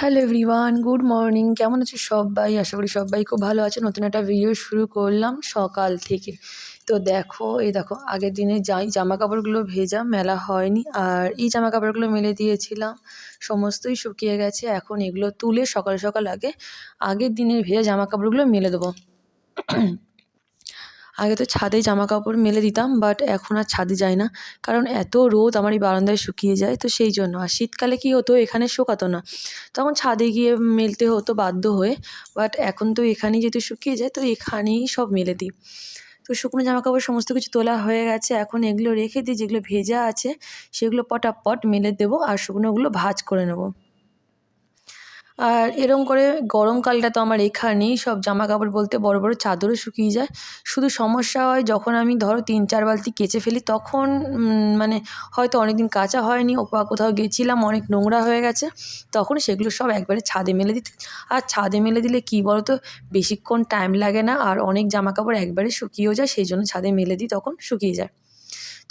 Hello everyone, good morning. কেমন আছো সবাই? আশা করি সবাই খুব ভালো আছে। নতুন একটা ভিডিও শুরু করলাম সকাল থেকে। তো দেখো এই দেখো, আগের দিনে যাই জামা কাপড়গুলো ভেজা, মেলা হয়নি। আর এই জামা কাপড়গুলো মেলে দিয়েছিলাম। সমস্তই শুকিয়ে গেছে। এখন এগুলো তুলে সকাল সকাল আগে আগের দিনের ভেজা জামা কাপড়গুলো মেলে দেবো। আগে তো ছাদে জামা কাপড় মেলে দিতাম বাট এখন আর ছাদে যাই না। কারণ এত রোদ আমার এই বারান্দায় শুকিয়ে যায়, তো সেই জন্য। আর শীতকালে কী হতো, এখানে শুকাতো না। তখন ছাদে গিয়ে মেলতে হতো বাধ্য হয়ে বাট এখন তো এখানেই যেহেতু শুকিয়ে যায়, তো এখানেই সব মেলে দিই। তো শুকনো জামা কাপড় সমস্ত কিছু তোলা হয়ে গেছে, এখন এগুলো রেখে দিই, যেগুলো ভেজা আছে, সেগুলো পটাপট মেলে দেবো, আর শুকনোগুলো ভাজ করে নেব। আর এরম করে গরমকালটা তো আমার এখানেই সব জামা কাপড় বলতে বড় বড় চাদরও শুকিয়ে যায়। শুধু সমস্যা হয় যখন আমি ধরো তিন চার বালতি কেচে ফেলি তখন মানে হয়তো অনেক দিন কাচা হয়নি বা কোথাও গেছিলাম, অনেক নোংরা হয়ে গেছে, তখন সেগুলো সব একবারে ছাদে মেলে দিতে। আর ছাদে মেলে দিলে কী বলো তো বেশিক্ষণ টাইম লাগে না, আর অনেক জামা কাপড় একবারে শুকিয়েও যায়, সেই জন্য ছাদে মেলে দিই তখন শুকিয়ে যায়।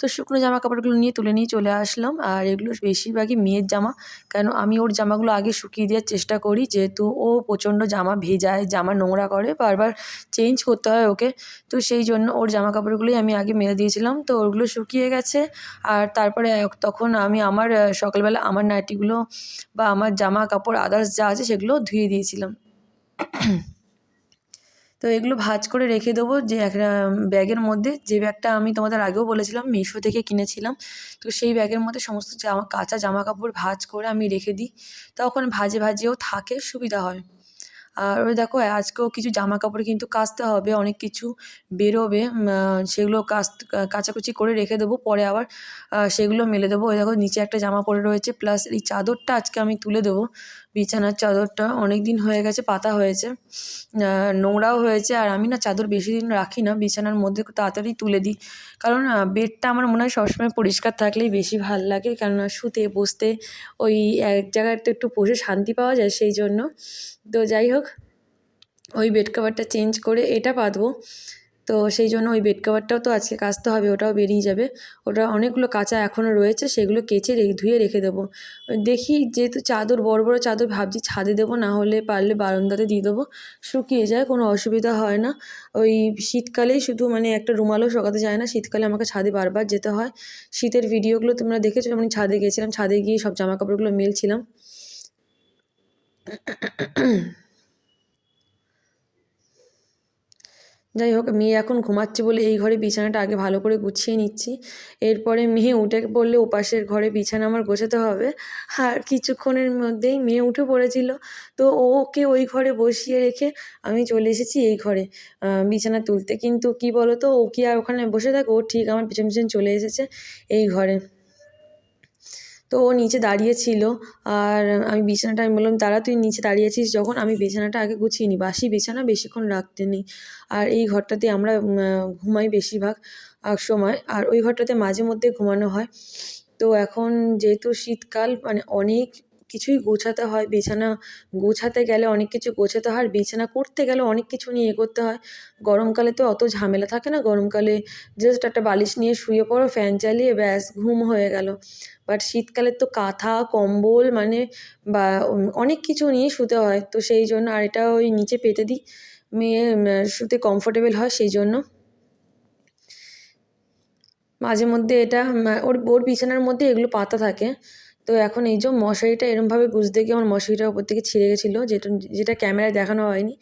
তো শুকনো জামা কাপড়গুলো নিয়ে তুলে নিয়ে চলে আসলাম। আর এগুলো বেশিরভাগই মেয়ের জামা। কেন আমি ওর জামাগুলো আগে শুকিয়ে দেওয়ার চেষ্টা করি, যেহেতু ও প্রচণ্ড জামা ভেজায়, জামা নোংরা করে, বারবার চেঞ্জ করতে হয় ওকে। তো সেই জন্য ওর জামা কাপড়গুলোই আমি আগে মেলে দিয়েছিলাম। তো ওগুলো শুকিয়ে গেছে। আর তারপরে তখন আমি আমার সকালবেলা আমার নাইটিগুলো বা আমার জামা কাপড় আদার্স যা আছে সেগুলো ধুয়ে দিয়েছিলাম। তো এগুলো ভাজ করে রেখে দেবো যে একটা ব্যাগের মধ্যে। যে ব্যাগটা আমি তোমাদের আগেও বলেছিলাম, মিশো থেকে কিনেছিলাম। তো সেই ব্যাগের মধ্যে সমস্ত জামা, কাঁচা জামা কাপড় ভাজ করে আমি রেখে দিই। তখন ভাজে ভাজেও থাকে, সুবিধা হয়। আর ওই দেখো, আজকেও কিছু জামা কাপড় কিন্তু কাচতে হবে, অনেক কিছু বেরোবে সেগুলো কাচ, কাচাকুচি করে রেখে দেবো, পরে আবার সেগুলো মেলে দেবো। ওই দেখো, নিচে একটা জামা পড়ে রয়েছে, প্লাস এই চাদরটা আজকে আমি তুলে দেবো। বিছানার চাদরটা অনেক দিন হয়ে গেছে, পাতা হয়েছে নোংরাও হয়েছে, আর আমি না চাদর বেশি দিন রাখি না, বিছানার মধ্যে তাড়াতাড়ি তুলে দিই। কারণ বেডটা আমার মনে হয় সবসময় পরিষ্কার থাকলেই বেশি ভালো লাগে, কেননা শুতে, বসতে ওই এক জায়গায় তো একটু বসে শান্তি পাওয়া যায় সেই জন্য। তো যাই হোক, ওই বেড কভারটা চেঞ্জ করে এটা পাতবো। তো সেই জন্য ওই বেড কভারটাও তো আজকে কাচতে হবে, ওটাও বেরিয়ে যাবে। ওটা অনেকগুলো কাঁচা এখনও রয়েছে, সেগুলো কেচে ধুয়ে রেখে দেবো। দেখি যেহেতু চাদর, বড় বড় চাদর ভাবছি ছাদে দেবো, না হলে পারলে বারান্দাতে দিয়ে দেবো। শুকিয়ে যায়, কোনো অসুবিধা হয় না। ওই শীতকালেই শুধু মানে একটা রুমালও শোকাতে যায় না, শীতকালে আমাকে ছাদে বারবার যেতে হয়। শীতের ভিডিওগুলো তোমরা দেখেছ আমি ছাদে গেছিলাম, ছাদে গিয়ে সব জামা কাপড়গুলো মেলছিলাম। যাই হোক, মেয়ে এখন ঘুমাচ্ছে বলে এই ঘরে বিছানাটা আগে ভালো করে গুছিয়ে নিচ্ছি। এরপরে মেয়ে উঠে পড়লে ওপাশের ঘরে বিছানা আমার গোছাতে হবে। আর কিছুক্ষণের মধ্যেই মেয়ে উঠে পড়েছিল। তো ওকে ওই ঘরে বসিয়ে রেখে আমি চলে এসেছি এই ঘরে। বিছানা তুলতে। কিন্তু কি বলো তো ও কি আর ওখানে বসে থাকে? ও ঠিক আমার পিছন পিছন চলে এসেছে এই ঘরে। তো ও নিচে দাঁড়িয়ে ছিল। আর আমি বিছানাটা, আমি বললাম তারা তুই নিচে দাঁড়িয়েছিস যখন। আমি বিছানাটা আগে গুছিয়ে নিই, বাসি বিছানা বেশিক্ষণ রাখতে নেই। আর এই ঘরটাতে আমরা ঘুমাই বেশিরভাগ সময়। আর ওই ঘরটাতে মাঝে মধ্যে ঘুমানো হয়। তো এখন যেহেতু শীতকাল মানে অনেক কিছুই গোছাতে হয়, বিছানা গোছাতে গেলে অনেক কিছু গোছাতে হয়, আর বিছানা করতে গেলে অনেক কিছু নিয়ে করতে হয়। গরমকালে তো অত ঝামেলা থাকে না, গরমকালে জাস্ট একটা বালিশ নিয়ে শুয়ে পড়ো ফ্যান চালিয়ে ব্যাস, ঘুম হয়ে গেল। বাট শীতকালে তো কাঁথা, কম্বল মানে বা অনেক কিছু নিয়ে শুতে হয়, তো সেই জন্য আর এটা ওই নিচে পেতে দিই মেয়ে শুতে কমফোর্টেবল হয় সেই জন্য। মাঝে মধ্যে এটা ওর ওর বিছানার মধ্যে এগুলো পাতা থাকে তো এখন এই যে মশারিটা এরমভাবে গুঁজতে গিয়ে আমার মশারিটা ওপর থেকে ছিঁড়ে গেছিল, যেটা যেটা ক্যামেরায় দেখানো হয়নি।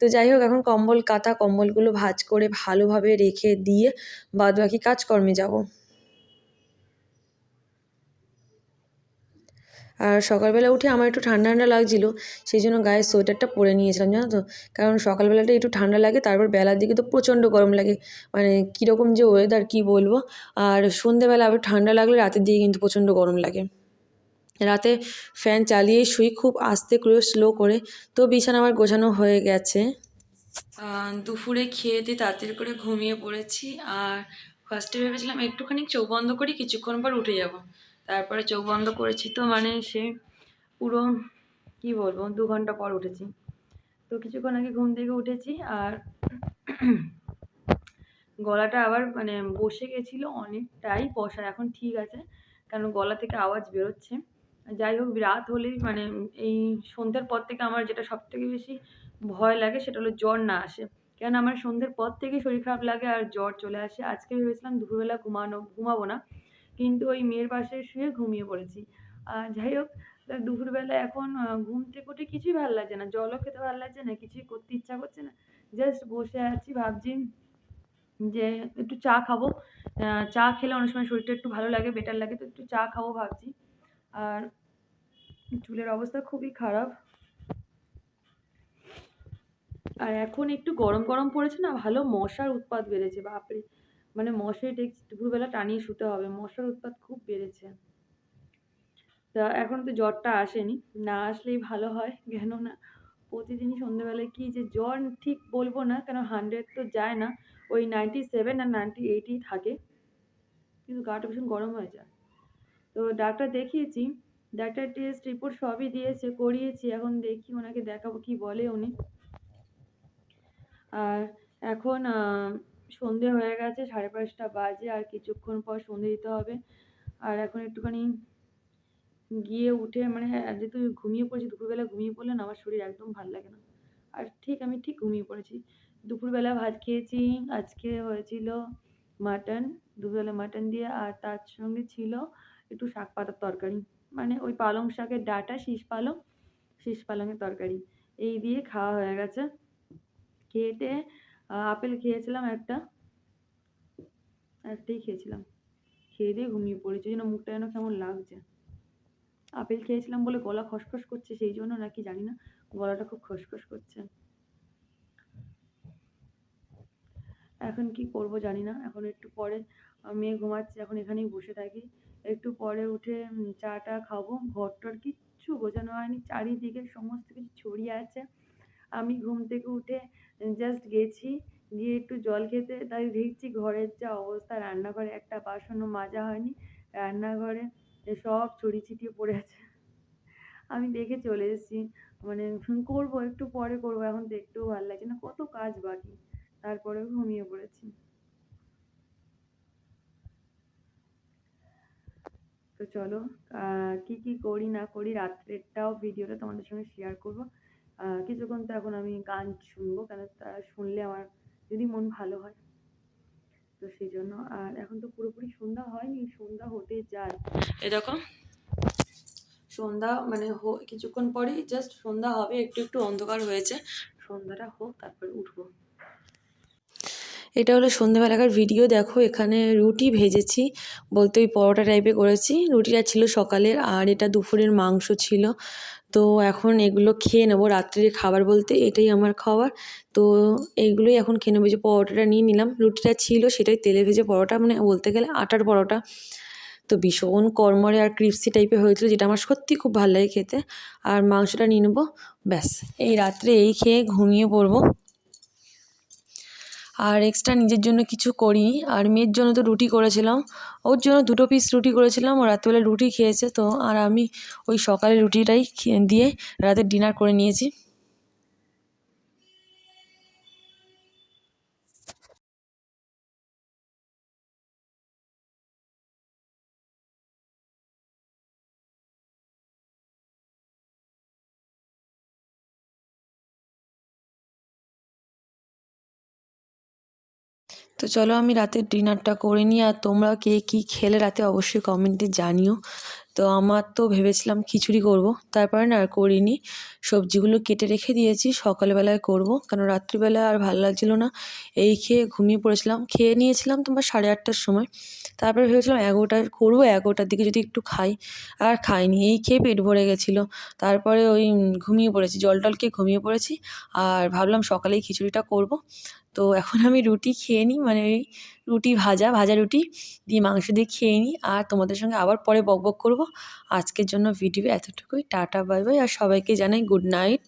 তো যাই হোক, এখন কম্বল কাঁথা কম্বলগুলো ভাজ করে ভালোভাবে রেখে দিয়ে বাদ বাকি কাজকর্মে যাব। আর সকালবেলা উঠে আমার একটু ঠান্ডা ঠান্ডা লাগছিল, সেই জন্য গায়ে সোয়েটারটা পরে নিয়েছিলাম, জানো তো? কারণ সকালবেলাটা একটু ঠান্ডা লাগে, তারপর বেলার দিকে তো প্রচণ্ড গরম লাগে। মানে কীরকম যে ওয়েদার কী বলব? আর সন্ধেবেলা আবার ঠান্ডা লাগলে রাতের দিকে কিন্তু প্রচণ্ড গরম লাগে। রাতে ফ্যান চালিয়ে শুই, খুব আস্তে করে স্লো করে। তো বিছানা আমার গোছানো হয়ে গেছে। দুপুরে খেয়ে দিয়ে তাড়াতাড়ি করে ঘুমিয়ে পড়েছি। আর ফার্স্টে ভেবেছিলাম একটুখানি চোখ বন্ধ করি, কিছুক্ষণ পর উঠে যাব। তারপরে চোখ বন্ধ করেছি তো মানে সে পুরো, কি বলব, দু ঘণ্টা পর উঠেছি। তো কিছুক্ষণ আগে ঘুম থেকে উঠেছি আর গলাটা আবার মানে বসে গেছিল অনেকটাই বসা এখন ঠিক আছে। কারণ গলা থেকে আওয়াজ বেরোচ্ছে। যাই হোক, রাত হলেই মানে এই সন্ধ্যের পর থেকে আমার যেটা সব থেকে বেশি ভয় লাগে সেটা হলো জ্বর না আসে। কেন আমার সন্ধ্যের পর থেকেই শরীর খারাপ লাগে আর জ্বর চলে আসে। আজকে ভেবেছিলাম দুপুরবেলা ঘুমানো, ঘুমাবো না, কিন্তু ওই মেয়ের পাশে শুয়ে ঘুমিয়ে পড়েছি। আর যাই হোক দুপুরবেলা এখন ঘুম থেকে উঠে কিছুই ভালো লাগছে না। জলও খেতে ভালো লাগছে না, কিছুই করতে ইচ্ছা করছে না। জাস্ট বসে আছি, ভাবছি যে একটু চা খাব। চা খেলে অনেক সময় শরীরটা একটু ভালো লাগে বেটার লাগে, তো একটু চা খাব ভাবছি। আর চুলের অবস্থা খুবই খারাপ। আর এখন একটু গরম গরম পড়েছে না, ভালো মশার উৎপাত বেড়েছে, বাপরে। মানে মশারি দেখছি দুপুরবেলা টানিয়ে শুতে হবে, মশার উৎপাত খুব বেড়েছে। তা এখন তো জ্বরটা আসেনি, না আসলেই ভালো হয় কেন না প্রতিদিনই সন্ধ্যেবেলায় কি যে জ্বর ঠিক বলব না, কেন হান্ড্রেড তো যায় না, ওই নাইনটি সেভেন আর নাইনটি এইটই থাকে। কিন্তু গাটা ভীষণ গরম হয়ে যায়। তো ডাক্তার দেখিয়েছি, ডাক্তার টেস্ট রিপোর্ট সবই দিয়েছে, করিয়েছি, এখন দেখি ওনাকে দেখাবো কি বলে উনি। আর এখন সন্ধে হয়ে গেছে, সাড়ে পাঁচটা বাজে, আর কিছুক্ষণ পর সন্ধে দিতে হবে। আর এখন একটুখানি গিয়ে উঠে মানে যেহেতু ঘুমিয়ে পড়েছি, দুপুরবেলা ঘুমিয়ে পড়লে না আমার শরীর একদম ভালো লাগে না। আর ঠিক, আমি ঠিক ঘুমিয়ে পড়েছি। দুপুরবেলা ভাত খেয়েছি, আজকে হয়েছিল মাটন, দুপুরবেলা মাটন দিয়ে, আর তার সঙ্গে ছিল একটু শাক পাতার তরকারি। মানে ওই পালং শাকের ডাটা শীষ পালং শীষ পালংয়ের তরকারি। এই দিয়ে খাওয়া হয়ে গেছে। খেয়ে টেয়ে আহ, আপেল খেয়েছিলাম একটা। একটাই খেয়েছিলাম। খেয়ে দিয়ে ঘুমিয়ে পড়েছি। জন্য মুখটা যেন কেমন লাগছে। আপেল খেয়েছিলাম বলে গলা খসখস করছে সেই জন্য নাকি জানি না। গলাটা খুব খসখস করছে। এখন কি করব জানি না। এখন একটু পরে মেয়ে ঘুমাচ্ছে। এখন এখানেই বসে থাকি। একটু পরে উঠে চা টা খাব। ঘর টর কিচ্ছু গোছানো হয়নি, চারিদিকে সমস্ত কিছু ছড়িয়ে আছে। আমি ঘুম থেকে উঠে জাস্ট গেছি। গিয়ে একটু জল খেতে, তাই দেখছি ঘরের যা অবস্থা। রান্নাঘরে একটা বাসনও মাজা হয়নি। রান্নাঘরে সব ছড়িয়ে ছিটিয়ে পড়ে আছে। আমি দেখে চলে এসেছি। মানে করব, একটু পরে করব। এখন দেখতেও ভালো লাগছে না। কত কাজ বাকি। তারপরেও ঘুমিয়ে পড়েছি। তো চলো কি কি করি না করি রাত্রেরটাও ভিডিওটা তোমাদের সঙ্গে শেয়ার করব। কিছুক্ষণ তো এখন আমি গান শুনব, কেন তা শুনলে আমার যদি মন ভালো হয়। তো সেই জন্য, আর এখন তো পুরোপুরি সন্ধ্যা হয়নি, সন্ধ্যা হতে যায়। এ দেখো, সন্ধ্যা মানে কিছুক্ষণ পরেই জাস্ট সন্ধ্যা হবে, একটু একটু অন্ধকার হয়েছে। সন্ধ্যাটা হোক, তারপর উঠবো। এটা হলো সন্ধ্যেবেলাকার ভিডিও দেখো, এখানে রুটি ভেজেছি, বলতে ওই পরোটা টাইপে করেছি। রুটিটা ছিল সকালের, আর এটা দুপুরের মাংস ছিল। তো এখন এগুলো খেয়ে নেব রাত্রির খাবার বলতে, এটাই আমার খাবার তো এইগুলোই এখন খেয়ে নেব যে পরোটাটা নিয়ে নিলাম। রুটিটা ছিল সেটাই তেলে ভেজে পরোটা মানে বলতে গেলে আটার পরোটা। তো ভীষণ কড়মড়ে আর ক্রিপসি টাইপের হয়েছিল যেটা আমার সত্যি খুব ভালো লাগে খেতে। আর মাংসটা নিয়ে নেব, ব্যাস। এই রাত্রে এই খেয়ে ঘুমিয়ে পড়ব। আর এক্সট্রা নিজের জন্য কিছু করিনি। আর মেয়ের জন্য তো রুটি করেছিলাম। ওর জন্য দুটো পিস রুটি করেছিলাম। ও রাত্রেবেলা রুটি খেয়েছে, তো আর আমি ওই সকালে রুটিটাই দিয়ে রাতে ডিনার করে নিয়েছি। তো চলো আমি রাতের ডিনারটা করে নিই আর তোমরা কে কী খেলে রাতে অবশ্যই কমেন্টে জানিও। তো আমার তো ভেবেছিলাম খিচুড়ি করব, তারপরে না আর করিনি। সবজিগুলো কেটে রেখে দিয়েছি, সকালবেলায় করব। কারণ রাত্রিবেলায় আর ভালো লাগছিল না, এই খেয়ে ঘুমিয়ে পড়েছিলাম। খেয়ে নিয়েছিলাম তোমার সাড়ে আটটার সময়। তারপরে ভেবেছিলাম এগারোটা করব, এগারোটার দিকে যদি একটু খাই। আর খাইনি, এই খেয়ে পেট ভরে গেছিল। তারপরে ওই ঘুমিয়ে পড়েছি, জল টল খেয়ে ঘুমিয়ে পড়েছি। আর ভাবলাম সকালেই খিচুড়িটা করব। তো এখন আমি রুটি খেয়ে নিই মানে ওই রুটি ভাজা ভাজা রুটি দিয়ে মাংস দিয়ে খেয়ে নিই। আর তোমাদের সঙ্গে আবার পরে বক বক করব। আজকের জন্য ভিডিও এতটুকুই। Tata, bye bye. আর সবাইকে জানাই গুড নাইট